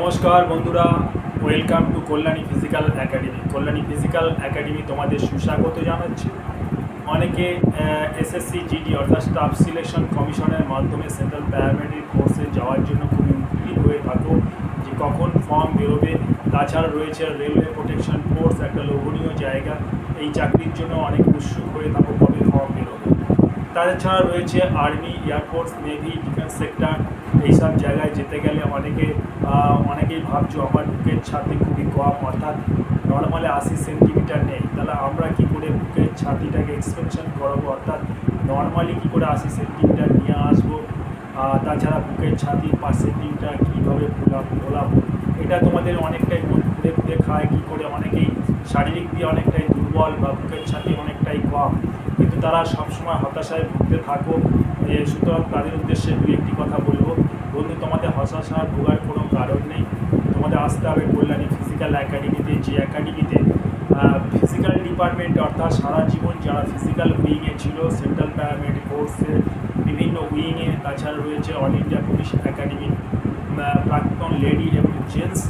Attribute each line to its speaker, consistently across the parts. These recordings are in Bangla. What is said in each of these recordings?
Speaker 1: নমস্কার বন্ধুরা welcome to Kalyani physical academy Kalyani physical academy তোমাদের সুস্বাগত জানাচ্ছি। অনেকে এসএসসি জিডি অর্থাৎ স্টাফ সিলেকশন কমিশনের মাধ্যমে সেন্ট্রাল প্যারামেডিক কোর্সে যাওয়ার জন্য খুব উদ্গ্রীব হয়ে থাকো যে কখন ফর্ম বেরোবে। তাছাড়া রয়েছে রেলওয়ে প্রোটেকশন ফোর্স একটা লোভনীয় জায়গা। এই চাকরির জন্য অনেক উৎসুক হয়ে থাকো। তাছাড়া রয়েছে army air force navy, defence sector, এইসব জায়গায় যেতে গেলে অনেকে অনেকেই ভাবছ আমার বুকের ছাতি খুবই কম, অর্থাৎ নর্মালে আশি সেন্টিমিটার নেই। তাহলে আমরা কি করে বুকের ছাতিটাকে এক্সপেনশন করব? অর্থাৎ নর্মালি কী করে আশি সেন্টিমিটার নিয়ে আসব? তাছাড়া বুকের ছাতির সেন্টিমিটার কীভাবে ফোলাবো ফোলাবো এটা তোমাদের অনেকটাই মন ঘুরে ঘুরে খায় কী করে অনেকেই শারীরিক দিয়ে অনেকটাই দুর্বল বা বুকের ছাতি অনেকটাই কম। তারা সবসময় হতাশায় ভুগতে থাকো। সুতরাং তাদের উদ্দেশ্যে দু একটি কথা বলব। বন্ধু, তোমাদের হতাশায় ভোগার কোনো কারণ নেই। তোমাদের আসতে হবে কল্যাণী ফিজিক্যাল একাডেমিতে যে একাডেমিতে ফিজিক্যাল ডিপার্টমেন্ট অর্থাৎ সারা জীবন যারা ফিজিক্যাল উইংয়ে ছিল সেন্ট্রাল প্যারামেডিক কোর্সে বিভিন্ন উইংয়ে তাছাড়া রয়েছে অল ইন্ডিয়া পুলিশ একাডেমি প্রাক্তন লেডি এবং জেন্টস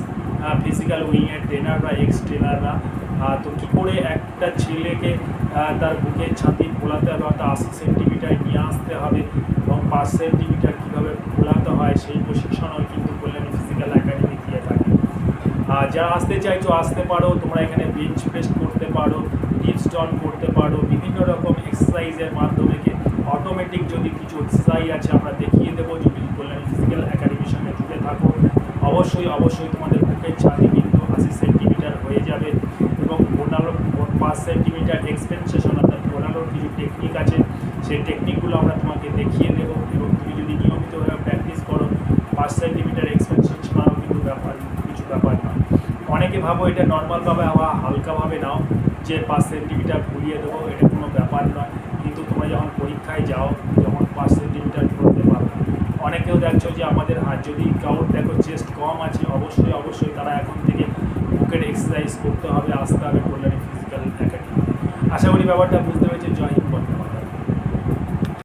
Speaker 1: ফিজিক্যাল উইংয়ের ট্রেনাররা এক্স ট্রেনাররা তো কী করে একটা ছেলেকে তার বুকের ছাতি ফোলাতে হবে অর্থাৎ আশি সেন্টিমিটার নিয়ে আসতে হবে এবং পাঁচ সেন্টিমিটার কীভাবে ফোলাতে হয় সেই প্রশিক্ষণও কিন্তু কল্যাণী ফিজিক্যাল একাডেমি দিয়ে থাকে। আর যারা আসতে চাইছো আসতে পারো, তোমরা এখানে বেঞ্চ প্রেস করতে পারো ডিপ স্টন করতে পারো, বিভিন্ন রকম এক্সারসাইজের মাধ্যমে অটোমেটিক যদি কিছু এক্সারসাইজ আছে আমরা দেখিয়ে দেবো, যদি কল্যাণী ফিজিক্যাল একাডেমির সঙ্গে জুড়ে থাকো, অবশ্যই অবশ্যই তোমাদের বুকের ছাতি কিন্তু আশি সেন্টিমিটার হয়ে যাবে। পাঁচ সেন্টিমিটার এক্সপেনসেশন অর্থাৎ পনেরোর কিছু টেকনিক আছে। সেই টেকনিকগুলো আমরা তোমাকে দেখিয়ে দেবো এবং তুমি যদি নিয়মিতভাবে প্র্যাকটিস করো, পাঁচ সেন্টিমিটার এক্সপেনশন ছাড়াও কিন্তু ব্যাপার, কিছু ব্যাপার না। অনেকে ভাবো এটা নর্মালভাবে আবার হালকাভাবে নাও, যে পাঁচ সেন্টিমিটার ঘুরিয়ে দেবো, এটা কোনো ব্যাপার নয় কিন্তু তোমরা যখন পরীক্ষায় যাও, যখন পাঁচ সেন্টিমিটার ঘুরতে পারো। অনেকেও দেখছ যে আমাদের হাত যদি কাউর দেখো চেস্ট কম আছে, অবশ্যই অবশ্যই তারা এখন থেকে বুকের এক্সারসাইজ করতে হবে, আসতে হবে একাডেমি আশা করি ব্যাপারটা বুঝতে পেরেছে জয় হিন্দ